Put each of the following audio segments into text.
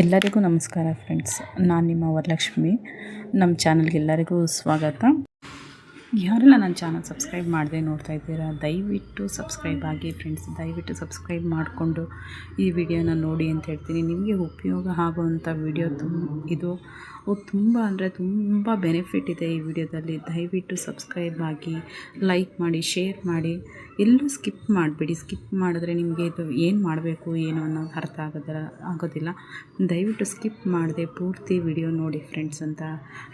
ಎಲ್ಲರಿಗೂ ನಮಸ್ಕಾರ ಫ್ರೆಂಡ್ಸ್ ನಾನು ನಿಮ್ಮ ವರಲಕ್ಷ್ಮಿ. ನಮ್ಮ ಚಾನಲ್ಗೆ ಎಲ್ಲರಿಗೂ ಸ್ವಾಗತ. ಯಾರೆಲ್ಲ ನನ್ನ ಚಾನಲ್ ಸಬ್ಸ್ಕ್ರೈಬ್ ಮಾಡದೆ ನೋಡ್ತಾ ಇದ್ದೀರಾ, ದಯವಿಟ್ಟು ಸಬ್ಸ್ಕ್ರೈಬ್ ಆಗಿ ಫ್ರೆಂಡ್ಸ್ ದಯವಿಟ್ಟು ಸಬ್ಸ್ಕ್ರೈಬ್ ಮಾಡಿಕೊಂಡು ಈ ವಿಡಿಯೋನ ನೋಡಿ ಅಂತ ಹೇಳ್ತೀನಿ. ನಿಮಗೆ ಉಪಯೋಗ ಆಗುವಂಥ ವಿಡಿಯೋ ತುಂಬ ಇದು ತುಂಬ ಅಂದರೆ ತುಂಬ ಬೆನಿಫಿಟ್ ಇದೆ ಈ ವಿಡಿಯೋದಲ್ಲಿ. ದಯವಿಟ್ಟು ಸಬ್ಸ್ಕ್ರೈಬ್ ಆಗಿ ಲೈಕ್ ಮಾಡಿ ಶೇರ್ ಮಾಡಿ. ಎಲ್ಲೂ ಸ್ಕಿಪ್ ಮಾಡಬೇಡಿ. ಸ್ಕಿಪ್ ಮಾಡಿದ್ರೆ ನಿಮಗೆ ಇದು ಏನು ಮಾಡಬೇಕು, ಏನು ಅನ್ನೋದು ಅರ್ಥ ಆಗೋದಿಲ್ಲ ಆಗೋದಿಲ್ಲ. ದಯವಿಟ್ಟು ಸ್ಕಿಪ್ ಮಾಡದೆ ಪೂರ್ತಿ ವಿಡಿಯೋ ನೋಡಿ ಫ್ರೆಂಡ್ಸ್ ಅಂತ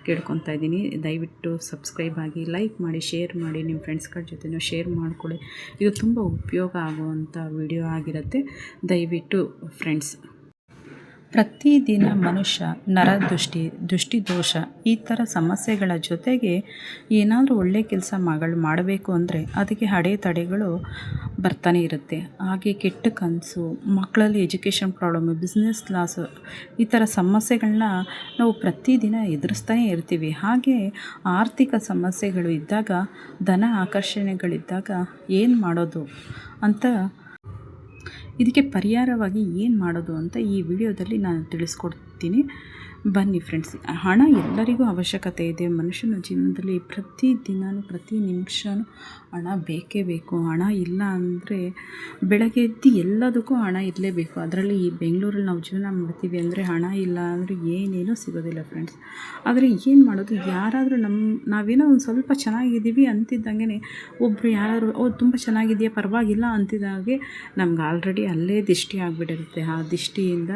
ಕೇಳ್ಕೊತಾ ಇದ್ದೀನಿ. ದಯವಿಟ್ಟು ಸಬ್ಸ್ಕ್ರೈಬ್ ಆಗಿ ಲೈಕ್ ಮಾಡಿ, ಶೇರ್ ಮಾಡಿ, ನಿಮ್ಮ ಫ್ರೆಂಡ್ಸ್ಗಳ ಜೊತೆನೂ ಶೇರ್ ಮಾಡಿಕೊಳ್ಳಿ. ಇದು ತುಂಬ ಉಪಯೋಗ ಆಗುವಂಥ ವಿಡಿಯೋ ಆಗಿರುತ್ತೆ. ದಯವಿಟ್ಟು ಫ್ರೆಂಡ್ಸ್ ಪ್ರತಿದಿನ ಮನುಷ್ಯ ನರದೃಷ್ಟಿ ದೃಷ್ಟಿದೋಷ, ಈ ಥರ ಸಮಸ್ಯೆಗಳ ಜೊತೆಗೆ ಏನಾದರೂ ಒಳ್ಳೆ ಕೆಲಸ ಮಗಳು ಮಾಡಬೇಕು ಅಂದರೆ ಅದಕ್ಕೆ ಅಡೆತಡೆಗಳು ಬರ್ತಾನೆ ಇರುತ್ತೆ. ಹಾಗೆ ಕೆಟ್ಟ ಕನಸು ಮಕ್ಕಳಲ್ಲಿ ಎಜುಕೇಷನ್ ಪ್ರಾಬ್ಲಮ್ಮು ಬಿಸ್ನೆಸ್ ಲಾಸು ಈ ಥರ ಸಮಸ್ಯೆಗಳನ್ನ ನಾವು ಪ್ರತಿದಿನ ಎದುರಿಸ್ತಾನೆ ಇರ್ತೀವಿ. ಹಾಗೆ ಆರ್ಥಿಕ ಸಮಸ್ಯೆಗಳು ಇದ್ದಾಗ, ಧನ ಆಕರ್ಷಣೆಗಳಿದ್ದಾಗ ಏನು ಮಾಡೋದು ಅಂತ ಇದಕ್ಕೆ ಪರಿಹಾರವಾಗಿ ಏನು ಮಾಡೋದು ಅಂತ ಈ ವಿಡಿಯೋದಲ್ಲಿ ನಾನು ತಿಳಿಸ್ಕೊಡ್ತೀನಿ. ಬನ್ನಿ ಫ್ರೆಂಡ್ಸ್ ಹಣ ಎಲ್ಲರಿಗೂ ಅವಶ್ಯಕತೆ ಇದೆ. ಮನುಷ್ಯನ ಜೀವನದಲ್ಲಿ ಪ್ರತಿ ದಿನವೂ ಪ್ರತಿ ನಿಮಿಷವೂ ಹಣ ಬೇಕೇ ಬೇಕು. ಹಣ ಇಲ್ಲ ಅಂದರೆ ಬೆಳಗ್ಗೆ ಎದ್ದು ಎಲ್ಲದಕ್ಕೂ ಹಣ ಇರಲೇಬೇಕು. ಅದರಲ್ಲಿ ಈ ಬೆಂಗಳೂರಲ್ಲಿ ನಾವು ಜೀವನ ಮಾಡ್ತೀವಿ ಅಂದರೆ ಹಣ ಇಲ್ಲ ಅಂದರೆ ಏನೇನೂ ಸಿಗೋದಿಲ್ಲ ಫ್ರೆಂಡ್ಸ್ ಆದರೆ ಏನು ಮಾಡೋದು? ಯಾರಾದರೂ ನಮ್ಮ ನಾವೇನೋ ಒಂದು ಸ್ವಲ್ಪ ಚೆನ್ನಾಗಿದ್ದೀವಿ ಅಂತಿದ್ದಂಗೆ ಒಬ್ಬರು ಯಾರಾದರೂ, ಓ, ತುಂಬ ಚೆನ್ನಾಗಿದೆಯಾ ಪರವಾಗಿಲ್ಲ ಅಂತಿದ್ದಾಗೆ ನಮ್ಗೆ ಆಲ್ರೆಡಿ ಅಲ್ಲೇ ದಿಷ್ಟಿ ಆಗಿಬಿಟ್ಟಿರುತ್ತೆ. ಆ ದಿಷ್ಟಿಯಿಂದ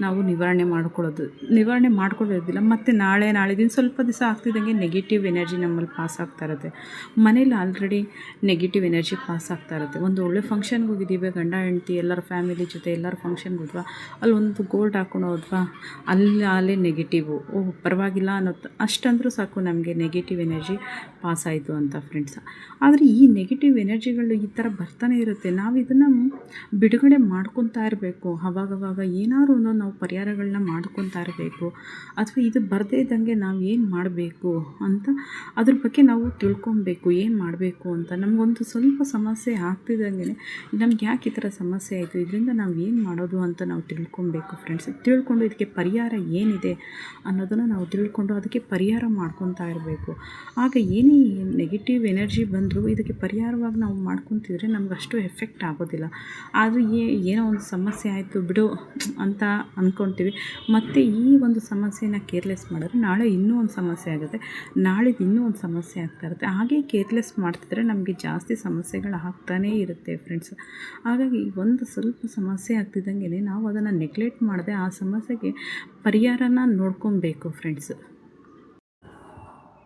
ನಾವು ನಿವಾರಣೆ ಮಾಡ್ಕೊಳ್ಳೋದು. ನಿವಾರಣೆ ಮಾಡ್ಕೊಳ್ಳೋದಿಲ್ಲ ಮತ್ತು ನಾಳೆ ನಾಳೆ ದಿನ ಸ್ವಲ್ಪ ದಿವಸ ಆಗ್ತಿದ್ದಂಗೆ ನೆಗೆಟಿವ್ ಎನರ್ಜಿ ನಮ್ಮಲ್ಲಿ ಪಾಸ್ ಆಗ್ತಾ ಇರುತ್ತೆ. ಮನೇಲಿ ಆಲ್ರೆಡಿ ನೆಗೆಟಿವ್ ಎನರ್ಜಿ ಪಾಸ್ ಆಗ್ತಾ ಇರುತ್ತೆ. ಒಂದು ಒಳ್ಳೆ ಫಂಕ್ಷನ್ಗೆ ಹೋಗಿದ್ದೀವಿ, ಗಂಡ, ಹೆಂಡ್ತಿ, ಎಲ್ಲರ ಫ್ಯಾಮಿಲಿ ಜೊತೆ ಎಲ್ಲರ ಫಂಕ್ಷನ್ಗೆ ಹೋದ್ವಾ? ಅಲ್ಲಿ ಒಂದು ಗೋಲ್ಡ್ ಹಾಕೊಂಡು ಹೋದ್ವಾ? ಅಲ್ಲಿ, ಅಲ್ಲೇ ನೆಗೆಟಿವು ಓಹ್, ಪರವಾಗಿಲ್ಲ ಅನ್ನೋ ಅಷ್ಟಂದರೂ ಸಾಕು ನಮಗೆ ನೆಗೆಟಿವ್ ಎನರ್ಜಿ ಪಾಸ್ ಆಯಿತು ಅಂತ ಫ್ರೆಂಡ್ಸ್ ಆದರೆ ಈ ನೆಗೆಟಿವ್ ಎನರ್ಜಿಗಳು ಈ ಥರ ಬರ್ತಾನೆ ಇರುತ್ತೆ. ನಾವು ಇದನ್ನು ಬಿಡುಗಡೆ ಮಾಡ್ಕೊತಾ ಇರಬೇಕು. ಅವಾಗವಾಗ ಏನಾದ್ರು ನಾವು ಪರಿಹಾರಗಳನ್ನ ಮಾಡ್ಕೊತಾ ಇರಬೇಕು. ಅಥವಾ ಇದು ಬರದೇ ಇದ್ದಂಗೆ ನಾವು ಏನು ಮಾಡಬೇಕು ಅಂತ ಅದ್ರ ಬಗ್ಗೆ ನಾವು ತಿಳ್ಕೊಬೇಕು, ಏನು ಮಾಡಬೇಕು ಅಂತ. ನಮಗೊಂದು ಸ್ವಲ್ಪ ಸಮಸ್ಯೆ ಆಗ್ತಿದ್ದಂಗೆ ನಮ್ಗೆ ಯಾಕೆ ಈ ಥರ ಸಮಸ್ಯೆ ಆಯಿತು? ಇದರಿಂದ ನಾವು ಏನು ಮಾಡೋದು ಅಂತ ನಾವು ತಿಳ್ಕೊಬೇಕು ಫ್ರೆಂಡ್ಸ್ ತಿಳ್ಕೊಂಡು ಇದಕ್ಕೆ ಪರಿಹಾರ ಏನಿದೆ ಅನ್ನೋದನ್ನು ನಾವು ತಿಳ್ಕೊಂಡು ಅದಕ್ಕೆ ಪರಿಹಾರ ಮಾಡ್ಕೊತಾ ಇರಬೇಕು. ಆಗ ಏನೇ ನೆಗೆಟಿವ್ ಎನರ್ಜಿ ಬಂದರೂ ಇದಕ್ಕೆ ಪರಿಹಾರವಾಗಿ ನಾವು ಮಾಡ್ಕೊತಿದ್ರೆ ನಮ್ಗೆ ಅಷ್ಟು ಎಫೆಕ್ಟ್ ಆಗೋದಿಲ್ಲ. ಆದರೂ ಏನೋ ಒಂದು ಸಮಸ್ಯೆ ಆಯಿತು ಬಿಡು ಅಂತ ಅಂದ್ಕೊತೀವಿ ಮತ್ತು ಈ ಒಂದು ಸಮಸ್ಯೆನ ಕೇರ್ಲೆಸ್ ಮಾಡಿದ್ರೆ ನಾಳೆ ಇನ್ನೂ ಒಂದು ಸಮಸ್ಯೆ ಆಗುತ್ತೆ. ನಾಳೆ ಇನ್ನೂ ಒಂದು ಸಮಸ್ಯೆ ಆಗ್ತಾ ಇರುತ್ತೆ. ಹಾಗೆ ಕೇರ್ಲೆಸ್ ಮಾಡ್ತಿದ್ರೆ ನಮಗೆ ಜಾಸ್ತಿ ಸಮಸ್ಯೆಗಳು ಆಗ್ತಾನೇ ಇರುತ್ತೆ ಫ್ರೆಂಡ್ಸ್ ಹಾಗಾಗಿ ಒಂದು ಸ್ವಲ್ಪ ಸಮಸ್ಯೆ ಆಗ್ತಿದ್ದಂಗೆ ನಾವು ಅದನ್ನು ನೆಗ್ಲೆಕ್ಟ್ ಮಾಡದೆ ಆ ಸಮಸ್ಯೆಗೆ ಪರಿಹಾರನ ನೋಡ್ಕೊಬೇಕು ಫ್ರೆಂಡ್ಸ್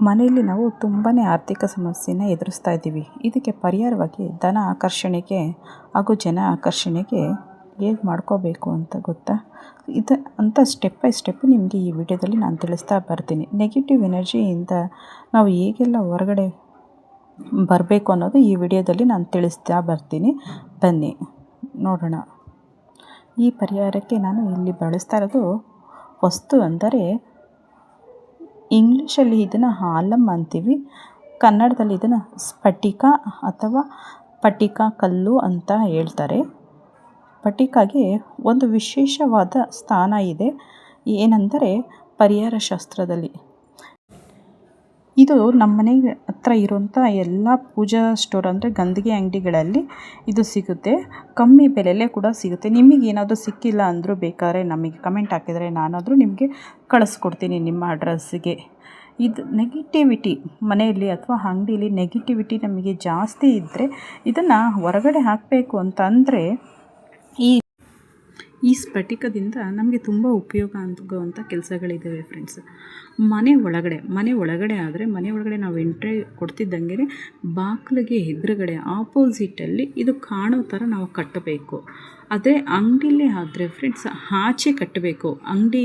ಮನೆಯಲ್ಲಿ ನಾವು ತುಂಬಾ ಆರ್ಥಿಕ ಸಮಸ್ಯೆನ ಎದುರಿಸ್ತಾ ಇದ್ದೀವಿ. ಇದಕ್ಕೆ ಪರಿಹಾರವಾಗಿ ಧನ ಆಕರ್ಷಣೆಗೆ ಹಾಗೂ ಜನ ಆಕರ್ಷಣೆಗೆ ಹೇಗೆ ಮಾಡ್ಕೋಬೇಕು ಅಂತ ಗೊತ್ತಾ? ಇದು ಅಂತ ಸ್ಟೆಪ್ ಬೈ ಸ್ಟೆಪ್ ನಿಮಗೆ ಈ ವಿಡಿಯೋದಲ್ಲಿ ನಾನು ತಿಳಿಸ್ತಾ ಬರ್ತೀನಿ. ನೆಗೆಟಿವ್ ಎನರ್ಜಿಯಿಂದ ನಾವು ಹೇಗೆಲ್ಲ ಹೊರಗಡೆ ಬರಬೇಕು ಅನ್ನೋದು ಈ ವಿಡಿಯೋದಲ್ಲಿ ನಾನು ತಿಳಿಸ್ತಾ ಬರ್ತೀನಿ. ಬನ್ನಿ, ನೋಡೋಣ. ಈ ಪರಿಹಾರಕ್ಕೆ ನಾನು ಇಲ್ಲಿ ಬಳಸ್ತಾ ಇರೋದು ವಸ್ತು ಅಂದರೆ ಇಂಗ್ಲೀಷಲ್ಲಿ ಇದನ್ನು ಆಲಮ್ ಅಂತೀವಿ. ಕನ್ನಡದಲ್ಲಿ ಇದನ್ನು ಸ್ಫಟಿಕ ಅಥವಾ ಪಟಿಕ ಕಲ್ಲು ಅಂತ ಹೇಳ್ತಾರೆ. ಪಟಿಕಾಗೆ ಒಂದು ವಿಶೇಷವಾದ ಸ್ಥಾನ ಇದೆ. ಏನೆಂದರೆ ಪರಿಹಾರ ಶಾಸ್ತ್ರದಲ್ಲಿ. ಇದು ನಮ್ಮ ಮನೆ ಹತ್ರ ಇರುವಂಥ ಎಲ್ಲ ಪೂಜಾ ಸ್ಟೋರ್ ಅಂದರೆ ಗಂದಿಗೆ ಅಂಗಡಿಗಳಲ್ಲಿ ಇದು ಸಿಗುತ್ತೆ. ಕಮ್ಮಿ ಬೆಲೆಯಲ್ಲೇ ಕೂಡ ಸಿಗುತ್ತೆ. ನಿಮಗೆ ಏನಾದರೂ ಸಿಕ್ಕಿಲ್ಲ ಅಂದರೂ ಬೇಕಾದ್ರೆ ನಮಗೆ ಕಮೆಂಟ್ ಹಾಕಿದರೆ ನಾನಾದರೂ ನಿಮಗೆ ಕಳಿಸ್ಕೊಡ್ತೀನಿ ನಿಮ್ಮ ಅಡ್ರೆಸ್ಸಿಗೆ. ಇದು ನೆಗೆಟಿವಿಟಿ ಮನೆಯಲ್ಲಿ ಅಥವಾ ಅಂಗಡಿಯಲ್ಲಿ ನೆಗೆಟಿವಿಟಿ ನಮಗೆ ಜಾಸ್ತಿ ಇದ್ದರೆ ಇದನ್ನು ಹೊರಗಡೆ ಹಾಕಬೇಕು ಅಂತ ಅಂದರೆ ಈ ಈ ಸ್ಫಟಿಕದಿಂದ ನಮಗೆ ತುಂಬ ಉಪಯೋಗ ಆಗುವಂಥ ಕೆಲಸಗಳಿದ್ದಾವೆ ಫ್ರೆಂಡ್ಸ್ ಮನೆ ಒಳಗಡೆ ಮನೆ ಒಳಗಡೆ ಆದರೆ ಮನೆ ಒಳಗಡೆ ನಾವು ಎಂಟ್ರಿ ಕೊಡ್ತಿದ್ದಂಗೆ ಬಾಗಿಲಿಗೆ ಎದುರುಗಡೆ ಆಪೋಸಿಟಲ್ಲಿ ಇದು ಕಾಣೋ ಥರ ನಾವು ಕಟ್ಟಬೇಕು. ಅದೇ ಅಂಗಡಿಲೇ ಆದರೆ ಫ್ರೆಂಡ್ಸ್ ಆಚೆ ಕಟ್ಟಬೇಕು. ಅಂಗಡಿ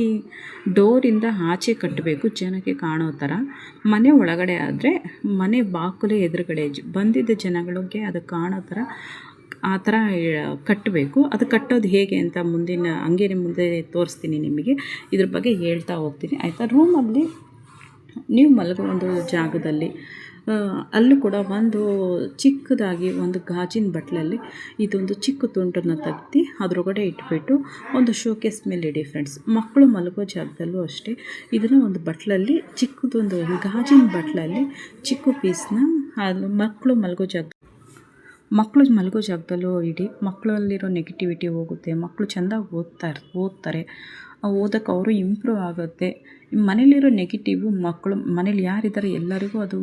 ಡೋರಿಂದ ಆಚೆ ಕಟ್ಟಬೇಕು ಜನಕ್ಕೆ ಕಾಣೋ ಥರ ಮನೆ ಒಳಗಡೆ ಆದರೆ ಮನೆ ಬಾಗಿಲು ಎದುರುಗಡೆ ಬಂದಿದ್ದ ಜನಗಳಿಗೆ ಅದು ಕಾಣೋ ಥರ ಆ ಥರ ಕಟ್ಟಬೇಕು. ಅದು ಕಟ್ಟೋದು ಹೇಗೆ ಅಂತ ಮುಂದಿನ ಹಂಗೇನೆ ಮುಂದೆ ತೋರಿಸ್ತೀನಿ ನಿಮಗೆ. ಇದ್ರ ಬಗ್ಗೆ ಹೇಳ್ತಾ ಹೋಗ್ತೀನಿ. ಆಯಿತಾ? ರೂಮಲ್ಲಿ ನೀವು ಮಲಗೋ ಒಂದು ಜಾಗದಲ್ಲಿ ಅಲ್ಲೂ ಕೂಡ ಒಂದು ಚಿಕ್ಕದಾಗಿ ಒಂದು ಗಾಜಿನ ಬಟ್ಲಲ್ಲಿ ಇದೊಂದು ಚಿಕ್ಕ ತುಂಡನ್ನು ತೆಗ್ದು ಅದರೊಳಗಡೆ ಇಟ್ಬಿಟ್ಟು ಒಂದು ಶೋಕೇಸ್ ಮೇಲೆ ಇಡಿ ಫ್ರೆಂಡ್ಸ್ ಮಕ್ಕಳು ಮಲಗೋ ಜಾಗದಲ್ಲೂ ಅಷ್ಟೇ. ಇದನ್ನು ಒಂದು ಬಟ್ಲಲ್ಲಿ ಚಿಕ್ಕದೊಂದು ಗಾಜಿನ ಬಟ್ಲಲ್ಲಿ ಚಿಕ್ಕ ಪೀಸ್ನ ಅದು ಮಕ್ಕಳು ಮಲಗೋ ಜಾಗ ಮಕ್ಕಳು ಮಲಗೋ ಜಾಗದಲ್ಲೂ ಇಡಿ ಮಕ್ಕಳಲ್ಲಿರೋ ನೆಗೆಟಿವಿಟಿ ಹೋಗುತ್ತೆ. ಮಕ್ಕಳು ಚೆಂದ ಓದ್ತಾರೆ. ಓದ್ತಾರೆ ಓದೋಕ್ಕೆ ಅವರು ಇಂಪ್ರೂವ್ ಆಗುತ್ತೆ. ಮನೇಲಿರೋ ನೆಗೆಟಿವು ಮಕ್ಕಳು ಮನೇಲಿ ಯಾರಿದ್ದಾರೆ ಎಲ್ಲರಿಗೂ ಅದು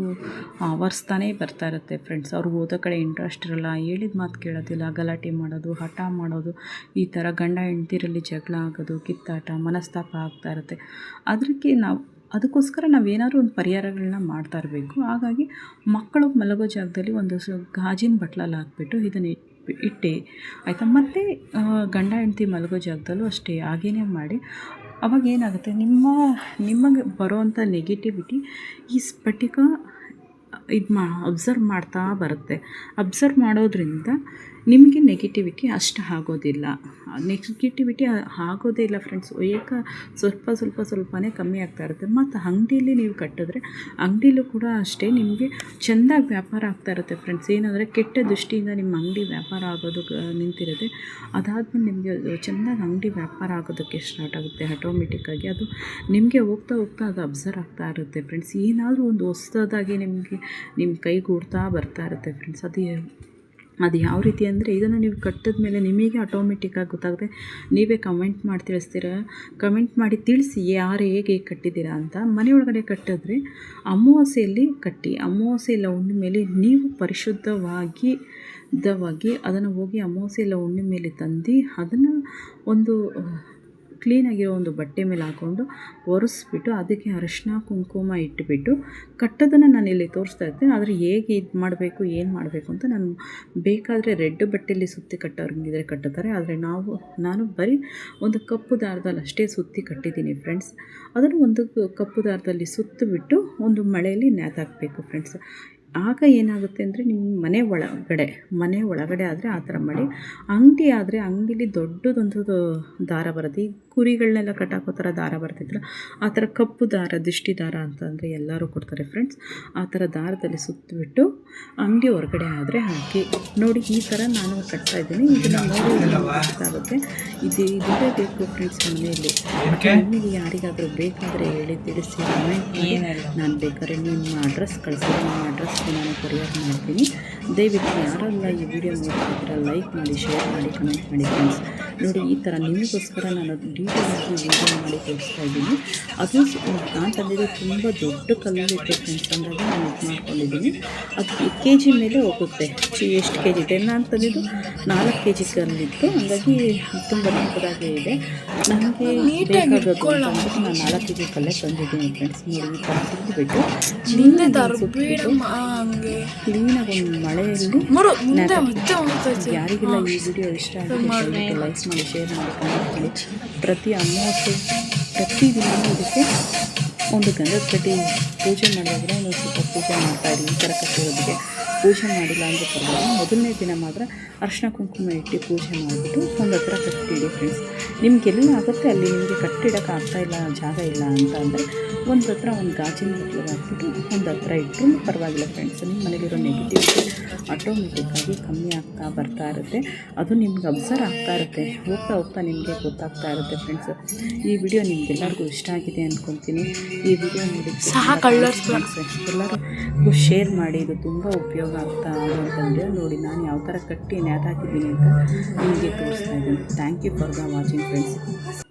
ಆವರಿಸ್ತಾನೇ ಬರ್ತಾ ಇರುತ್ತೆ ಫ್ರೆಂಡ್ಸ್ ಅವ್ರು ಓದೋ ಕಡೆ ಇಂಟ್ರೆಸ್ಟ್ ಇರಲ್ಲ, ಹೇಳಿದ ಮಾತು ಕೇಳೋದಿಲ್ಲ, ಗಲಾಟೆ ಮಾಡೋದು, ಹಠ ಮಾಡೋದು, ಈ ಥರ ಗಂಡ ಹೆಂಡ್ತಿರಲ್ಲಿ ಜಗಳ ಆಗೋದು, ಕಿತ್ತಾಟ, ಮನಸ್ತಾಪ ಆಗ್ತಾ ಇರುತ್ತೆ. ಅದಕ್ಕೆ ನಾವು ಅದಕ್ಕೋಸ್ಕರ ನಾವೇನಾದ್ರೂ ಒಂದು ಪರಿಹಾರಗಳನ್ನ ಮಾಡ್ತಾ ಇರಬೇಕು. ಹಾಗಾಗಿ ಮಕ್ಕಳು ಮಲಗೋ ಜಾಗದಲ್ಲಿ ಒಂದು ಗಾಜಿನ ಬಟ್ಲಲ್ಲಿ ಹಾಕ್ಬಿಟ್ಟು ಇದನ್ನು ಇಟ್ಟು ಇಟ್ಟು. ಆಯಿತಾ? ಮತ್ತು ಗಂಡ ಹೆಂಡತಿ ಮಲಗೋ ಜಾಗದಲ್ಲೂ ಅಷ್ಟೇ, ಹಾಗೇನೆ ಮಾಡಿ. ಅವಾಗ ಏನಾಗುತ್ತೆ? ನಿಮ್ಮ, ನಿಮಗೆ ಬರೋವಂಥ ನೆಗೆಟಿವಿಟಿ ಈ ಸ್ಫಟಿಕ ಇದು ಮಾ ಅಬ್ಸರ್ವ್ ಮಾಡ್ತಾ ಬರುತ್ತೆ. ಅಬ್ಸರ್ವ್ ಮಾಡೋದ್ರಿಂದ ನಿಮಗೆ ನೆಗೆಟಿವಿಟಿ ಅಷ್ಟು ಆಗೋದಿಲ್ಲ. ನೆಗೆಟಿವಿಟಿ ಆಗೋದೇ ಇಲ್ಲ ಫ್ರೆಂಡ್ಸ್ ಏಕ ಸ್ವಲ್ಪ ಸ್ವಲ್ಪ ಸ್ವಲ್ಪನೇ ಕಮ್ಮಿ ಆಗ್ತಾ ಇರುತ್ತೆ. ಮತ್ತು ಅಂಗಡಿಯಲ್ಲಿ ನೀವು ಕಟ್ಟಿದ್ರೆ ಅಂಗಡಿಲೂ ಕೂಡ ಅಷ್ಟೇ ನಿಮಗೆ ಚೆಂದಾಗಿ ವ್ಯಾಪಾರ ಆಗ್ತಾ ಇರುತ್ತೆ ಫ್ರೆಂಡ್ಸ್ ಏನಂದರೆ ಕೆಟ್ಟ ದೃಷ್ಟಿಯಿಂದ ನಿಮ್ಮ ಅಂಗಡಿ ವ್ಯಾಪಾರ ಆಗೋದು ನಿಂತಿರುತ್ತೆ ಅದಾದ್ಮೇಲೆ ನಿಮಗೆ ಚೆಂದಾಗಿ ಅಂಗಡಿ ವ್ಯಾಪಾರ ಆಗೋದಕ್ಕೆ ಸ್ಟಾರ್ಟ್ ಆಗುತ್ತೆ ಆಟೋಮೆಟಿಕ್ಕಾಗಿ ಅದು ನಿಮಗೆ ಹೋಗ್ತಾ ಹೋಗ್ತಾ ಅದು ಅಬ್ಸರ್ವ್ ಆಗ್ತಾ ಇರುತ್ತೆ ಫ್ರೆಂಡ್ಸ್ ಏನಾದರೂ ಒಂದು ಹೊಸದಾಗಿ ನಿಮಗೆ ನಿಮ್ಮ ಕೈಗೂಡ್ತಾ ಬರ್ತಾ ಇರುತ್ತೆ ಫ್ರೆಂಡ್ಸ್ ಅದು ಅದು ಯಾವ ರೀತಿ ಅಂದರೆ ಇದನ್ನು ನೀವು ಕಟ್ಟಿದ ಮೇಲೆ ನಿಮಗೆ ಆಟೋಮೆಟಿಕ್ಕಾಗಿ ಗೊತ್ತಾಗುತ್ತೆ. ನೀವೇ ಕಮೆಂಟ್ ಮಾಡಿ ತಿಳಿಸ್ತೀರ ಕಮೆಂಟ್ ಮಾಡಿ ತಿಳಿಸಿ ಯಾರು ಹೇಗೆ ಕಟ್ಟಿದ್ದೀರಾ ಅಂತ. ಮನೆ ಒಳಗಡೆ ಕಟ್ಟಿದ್ರೆ ಅಮಾವಾಸ್ಯೆಯಲ್ಲಿ ಕಟ್ಟಿ, ಅಮಾವಾಸ್ಯೆ ಇಲ್ಲ ಮೇಲೆ ನೀವು ಪರಿಶುದ್ಧವಾಗಿ ದವಾಗಿ ಅದನ್ನು ಹೋಗಿ ಅಮಾವಾಸ್ಯೆ ಇಲ್ಲ ಮೇಲೆ ತಂದು ಅದನ್ನು ಒಂದು ಕ್ಲೀನಾಗಿರೋ ಒಂದು ಬಟ್ಟೆ ಮೇಲೆ ಹಾಕ್ಕೊಂಡು ಒರೆಸ್ಬಿಟ್ಟು ಅದಕ್ಕೆ ಅರಶಿನ, ಕುಂಕುಮ ಇಟ್ಟುಬಿಟ್ಟು ಕಟ್ಟೋದನ್ನು ನಾನು ಇಲ್ಲಿ ತೋರಿಸ್ತಾ ಇರ್ತೀನಿ. ಆದರೆ ಹೇಗೆ ಇದು ಮಾಡಬೇಕು, ಏನು ಮಾಡಬೇಕು ಅಂತ ನಾನು ಬೇಕಾದರೆ ರೆಡ್ ಬಟ್ಟೆಯಲ್ಲಿ ಸುತ್ತಿ ಕಟ್ಟೋರಂಗಿದ್ರೆ ಕಟ್ಟುತ್ತಾರೆ. ಆದರೆ ನಾವು, ನಾನು ಬರೀ ಒಂದು ಕಪ್ಪು ದಾರದಲ್ಲಿ ಅಷ್ಟೇ ಸುತ್ತಿ ಕಟ್ಟಿದ್ದೀನಿ ಫ್ರೆಂಡ್ಸ್. ಅದನ್ನು ಒಂದು ಕಪ್ಪು ದಾರದಲ್ಲಿ ಸುತ್ತಿಬಿಟ್ಟು ಒಂದು ಮಳೆಯಲ್ಲಿ ನೇತಾಕಬೇಕು ಫ್ರೆಂಡ್ಸ್. ಆಗ ಏನಾಗುತ್ತೆ ಅಂದರೆ ನಿಮ್ಮ ಮನೆ ಒಳಗಡೆ ಮನೆ ಒಳಗಡೆ ಆದರೆ ಆ ಥರ ಮಾಡಿ ಅಂಗಡಿ ಆದರೆ ಅಂಗಡಿಲಿ ದೊಡ್ಡದೊಂದು ದಾರ ಬರುತ್ತೆ. ಕುರಿಗಳನ್ನೆಲ್ಲ ಕಟ್ಟಾಕೋ ಥರ ದಾರ ಬರ್ತಿದ್ರು ಆ ಥರ ಕಪ್ಪು ದಾರ ದಿಷ್ಟಿ ದಾರ ಅಂತಂದರೆ ಎಲ್ಲರೂ ಕೊಡ್ತಾರೆ ಫ್ರೆಂಡ್ಸ್ ಆ ಥರ ದಾರದಲ್ಲಿ ಸುತ್ತಿಬಿಟ್ಟು ಅಂಗಡಿ ಹೊರಗಡೆ ಆದರೆ ಹಾಕಿ. ನೋಡಿ ಈ ಥರ ನಾನು ಕಟ್ತಾ ಇದ್ದೀನಿ. ಇದು ನೋಡಿ ನಿಮಗೆ ಗೊತ್ತಾಗುತ್ತೆ. ಇದು ಇದೇ ಬೇಕು ಫ್ರೆಂಡ್ಸ್ ಮನೆಯಲ್ಲಿ. ನಿಮಗೆ ಯಾರಿಗಾದರೂ ಬೇಕಾದರೆ ಹೇಳಿ ತಿಳಿಸಿ. ಕಮೆಂಟ್ ನಾನು ಬೇಕಾದ್ರೆ ನಿಮ್ಮ ಅಡ್ರೆಸ್ ಕಳಿಸಿ. ನಿಮ್ಮ ಅಡ್ರೆಸ್ಗೆ ನಾನು ಕೊರಿಯರ್ ಮಾಡ್ತೀನಿ. ದಯವಿಟ್ಟು ಯಾರೆಲ್ಲ ಈ ವಿಡಿಯೋ ನೋಡ್ತಿದ್ದೀರ ಲೈಕ್ ಮಾಡಿ ಶೇರ್ ಮಾಡಿ ಕಮೆಂಟ್ ಮಾಡಿ ಫ್ರೆಂಡ್ಸ್ ನೋಡಿ ಈ ಥರ ನಿಮಗೋಸ್ಕರ ನಾನು ಡೀಟೇಲ್ ಆಗಿ ವಿಡಿಯೋ ಮಾಡಿ ತೋರಿಸ್ತಾ ಇದ್ದೀನಿ. ಅದು ನಾನು ತಂದಿದ್ದು ತುಂಬ ದೊಡ್ಡ ಕಲ್ಲಲ್ಲಿ ಫ್ರೆಂಡ್ಸ್ ಅಂದಾಗ ನಾನು ಇದು ಮಾಡ್ಕೊಂಡಿದ್ದೀನಿ. ಅದು ಕೆ ಜಿ ಮೇಲೆ ಹೋಗುತ್ತೆ. ಎಷ್ಟು ಕೆ ಜಿ ಇದೆ? ನಾನು ತಂದಿದ್ದು ನಾಲ್ಕು ಕೆ ಜಿ ಕಲ್ಲಿತ್ತು. ಹಾಗಾಗಿ ತುಂಬ ದೊಡ್ಡದಾಗೇ ಇದೆ. ನನಗೆ ಬೇಕಾಗಬೇಕು ಅಂತ ಅಂದ್ಬಿಟ್ಟು ನಾನು ನಾಲ್ಕು ಕೆ ಜಿ ಕಲ್ಲೇ ತಂದಿದ್ದೀನಿ ಫ್ರೆಂಡ್ಸ್ ನೋಡಿ ಈ ಥರ ತೆಗೆದುಬಿಟ್ಟು ಕ್ಲೀನಾಗಿ ಒಂದು ಮಳೆಯಲ್ಲಿ ಯಾರಿಗೆಲ್ಲ ಈ ವಿಡಿಯೋ ಇಷ್ಟ ಆಗಿದೆ ಲೈಕ್ ಮಾಡಿ ಶೇರ್ ಮಾಡಿ ಪ್ರತಿ ಅಮಾವಾಸ್ಯೆ ಪ್ರತಿದಿನ ಇದಕ್ಕೆ ಒಂದು ಗಂಧದ ಕಡ್ಡಿ ಪೂಜೆ ಮಾಡಿದ್ರೆ ಒಂದು ಸ್ವಲ್ಪ ಪೂಜೆ ಮಾಡ್ತಾ ಇರಿ ಈ ಥರ ಕಟ್ಟಿರೋದಕ್ಕೆ ಪೂಜೆ ಮಾಡಿಲ್ಲ ಅಂದರೆ ಪರವಾಗಿಲ್ಲ. ಮೊದಲನೇ ದಿನ ಮಾತ್ರ ಅರ್ಶಿನ ಕುಂಕುಮ ಇಟ್ಟು ಪೂಜೆ ಮಾಡಿಬಿಟ್ಟು ಒಂದು ಹತ್ರ ಕಟ್ಟಿಡಿ ಫ್ರೆಂಡ್ಸ್ ಎಲ್ಲಿ ಆಗುತ್ತೆ ಅಲ್ಲಿ ನಿಮಗೆ ಕಟ್ಟಿಡೋಕೆ ಆಗ್ತಾ ಇಲ್ಲ ಜಾಗ ಇಲ್ಲ ಅಂತ ಅಂದರೆ ಒಂದು ಹತ್ರ ಒಂದು ಗಾಜಿನ ಬಟ್ಲಿಗೆ ಹಾಕ್ಬಿಟ್ಟು ಒಂದು ಹತ್ರ ಇಟ್ಟರು ಪರವಾಗಿಲ್ಲ ಫ್ರೆಂಡ್ಸ್ ನಿಮ್ಮ ಮನೇಲಿರೋ ನೆಗೆಟಿವಿಟಿ ಆಟೋಮೆಟಿಕ್ಕಾಗಿ ಕಮ್ಮಿ ಆಗ್ತಾ ಬರ್ತಾ ಇರುತ್ತೆ. ಅದು ನಿಮ್ಗೆ ಅಬ್ಸರ್ವ್ ಆಗ್ತಾ ಇರುತ್ತೆ. ಹೋಗ್ತಾ ಹೋಗ್ತಾ ನಿಮಗೆ ಗೊತ್ತಾಗ್ತಾ ಇರುತ್ತೆ ಫ್ರೆಂಡ್ಸ್ ಈ ವಿಡಿಯೋ ನಿಮ್ಗೆಲ್ಲರಿಗೂ ಇಷ್ಟ ಆಗಿದೆ ಅಂದ್ಕೊತೀನಿ ಈ ವಿಡಿಯೋ ನೋಡಿ ಸಹ ಕಳ್ಳರ್ ಎಲ್ಲರಿಗೂ ಶೇರ್ ಮಾಡಿ. ಇದು ತುಂಬ ಉಪಯೋಗ ಆಗ್ತಾ ಅಂತಂದರೆ ನೋಡಿ ನಾನು ಯಾವ ಥರ ಕಟ್ಟಿ ನೇತಾಕಿದ್ದೀನಿ ಅಂತ ನಿಮಗೆ ತೋರಿಸ್ತಾ ಇದ್ದೀನಿ. Thank you for the watching friends